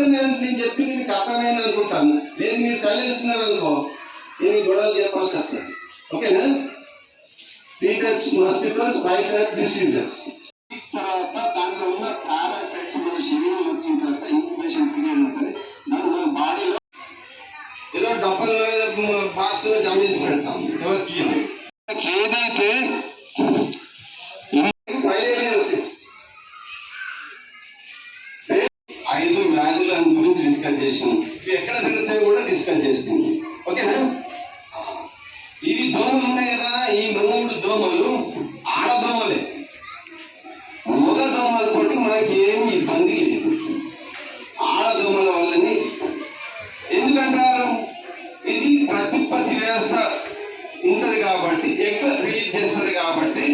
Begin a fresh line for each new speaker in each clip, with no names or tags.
చెప్తే నేను నేను చెప్పింది మీకు అర్థమైంది అనుకుంటాను. లేదు మీరు చదివిస్తున్నారు అనుకో నేను గొడవలు చెప్పాల్సి వస్తుంది. ఓకేనా? మస్కిటోస్ ఫైవ్ టైప్ డిసీజెస్ తర్వాత దాంట్లో ఉన్న పారాసైట్స్ మన శరీరం వచ్చిన తర్వాత ఇన్ఫర్మేషన్ పీరియడ్ ఉంటుంది దాని మన బాడీలో ఏదో డబ్బల్లో ఏదో బాక్స్లో జమ చేసి పెడతాం. ఎవరికి. ఏదైతే గురించి ఇవి ఎక్కడ తిరుగుతాయో కూడా డిస్కస్ చేస్తుంది. ఓకేనా? ఇవి దోమలు ఉన్నాయి కదా ఈ మూడు దోమలు ఆడదోమలే. మగ దోమలతోటి మనకి ఏమి ఇబ్బంది లేదు. ఆడదోమల వల్లనే. ఎందుకంటారు? ఇది ప్రత్యుత్పత్తి వ్యవస్థ ఉంటుంది కాబట్టి ఎక్కువ రిలీజ్ చేస్తుంది కాబట్టి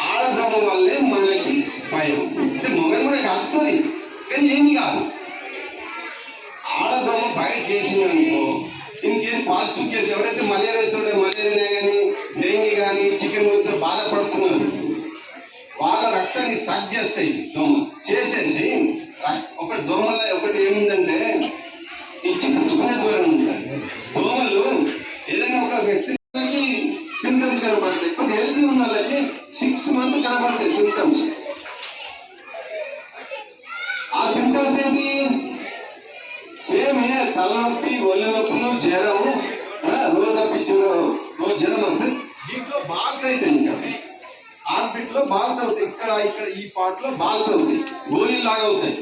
ఆడదోమ వల్లే మనకి భయం. అంటే మొగలు కూడా కాస్తుంది కానీ ఏమి కాదు. ఆడదోమ బయట అనుకో. ఇన్ కేసు పాజిటివ్ కేసు ఎవరైతే మలేరియాతో మలేరియా కానీ డెంగీ కానీ చికెన్ గురించి బాధపడుతున్నారు. వాళ్ళ రక్తాన్ని సక్ చేస్తాయి. దోమ చేసేసి రక్- ఒకటి దోమల ఒకటి ఏముందంటే ఇచ్చి పుచ్చుకునే దూరం ఉంటుంది. తలనొప్పి ఒళ్ళు నొప్పులు జ్వరం రోజు తప్పించుడు రోజు జ్వరం వస్తే దీంట్లో బాల్స్ అవుతాయి ఇంకా. హార్ట్బీట్లో బాల్స్ అవుతాయి. ఇక్కడ ఇక్కడ ఈ పార్ట్లో బాల్స్ అవుతాయి. గోళీలు లాగా అవుతాయి.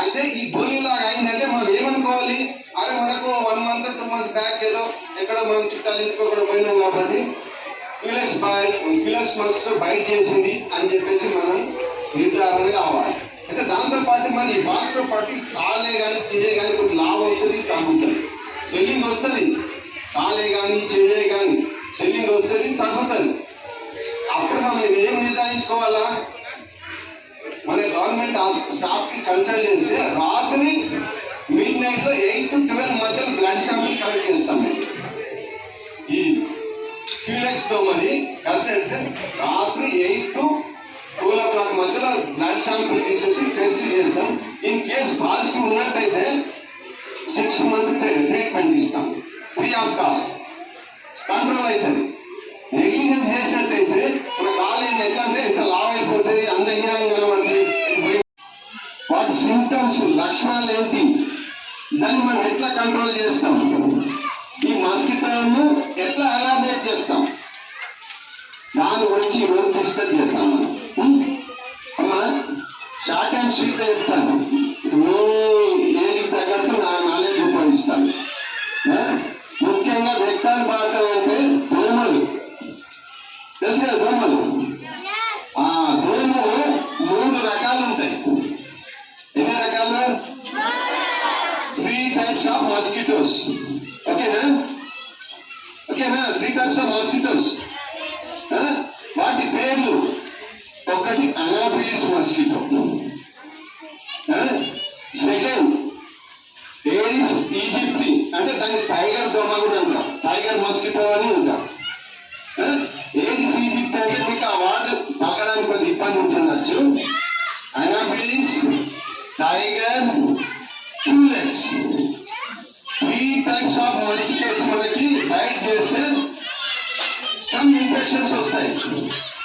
అయితే ఈ గోళీలాగా అయిందంటే మనం ఏమనుకోవాలి? అరే మనకు one month two months back ఏదో ఎక్కడ మనం చుట్టాలు ఇంటికి పోయినాం కాబట్టి క్యూలెక్స్ బయట క్యూలెక్స్ మస్ట్ బయట చేసింది అని చెప్పేసి మనం నిర్ధారణ కావాలి. దాంతోపాటు దాంతో పాటు మన ఈ పాటు కాలే కానీ చేయే కానీ కొంచెం లాభం అవుతుంది తగ్గుతుంది సెల్లింగ్ వస్తుంది. కాలే కానీ చేయే కానీ సెల్లింగ్ వస్తుంది తగ్గుతుంది. అప్పుడు మనం ఏం నిర్ధారించుకోవాలా? మన గవర్నమెంట్ స్టాఫ్కి కన్సల్ట్ చేస్తే రాత్రి మిడ్ నైట్లో ఎయిట్ టు ట్వెల్వ్ మధ్యలో బ్లడ్ శాంపిల్ కలెక్ట్ చేస్తాం. ఈ క్యూలెక్స్ దోమని కన్సల్ట్ రాత్రి eight to twelve o'clock మధ్యలో బ్లడ్ శాంపుల్ తీసేసి టెస్ట్ చేస్తాం. ఇన్ కేస్ పాజిటివ్ ఉన్నట్టయితే సిక్స్ మంత్ ట్రీట్మెంట్ ఇస్తాం. Free of cost. కంట్రోల్ అవుతుంది నెగ్లిజెన్స్ చేసినట్టయితే మన కాలేజ్ ఎట్లా అంటే ఇంత లావ్ అయిపోతుంది అందగిరంగా కనబడుతుంది. వాటి సింటమ్స్ లక్షణాలు ఏంటి? దాన్ని మనం ఎట్లా కంట్రోల్ చేస్తాం? ఈ మస్కిటోను ఎట్లా అవేర్నెస్ చేస్తాం? దాని గురించి ఈరోజు డిస్కస్ చేస్తాం మనం. అమ్మా షార్ట్ అండ్ స్వీట్ చెప్తాను మీ ఏజ్ తగ్గట్టు నా నాలెడ్జ్ ఉపయోగిస్తాను. ముఖ్యంగా వ్యక్తాన్ని పాడటం అంటే దోమలు. తెలుసు కదా దోమలు? ఆ దోమలు మూడు రకాలు ఉంటాయి. ఎన్ని రకాలు? త్రీ టైప్స్ ఆఫ్ మాస్కిటోస్ ఓకేనా? ఓకేనా? త్రీ టైప్స్ ఆఫ్ మాస్కిటోస్ వాటి పేర్లు. ఒకటి Anopheles mosquito second Aedes aegypti అంటే దాన్ని టైగర్ దోమ కూడా అంటాం. టైగర్ మస్కిటో అని అంటాం. ఏడిస్ ఈజిప్ట్ అంటే మీకు ఆ వార్డు పక్కడానికి కొద్ది ఇబ్బంది ఉంటుండొచ్చు. Anopheles tiger Culex three types of mosquitoes మనకి బైట్ చేస్తే సమ్ ఇన్ఫెక్షన్స్ వస్తాయి.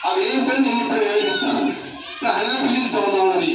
అవి ఏంటని నేను ఇప్పుడు వివరిస్తాను. అనంతరించుతున్నది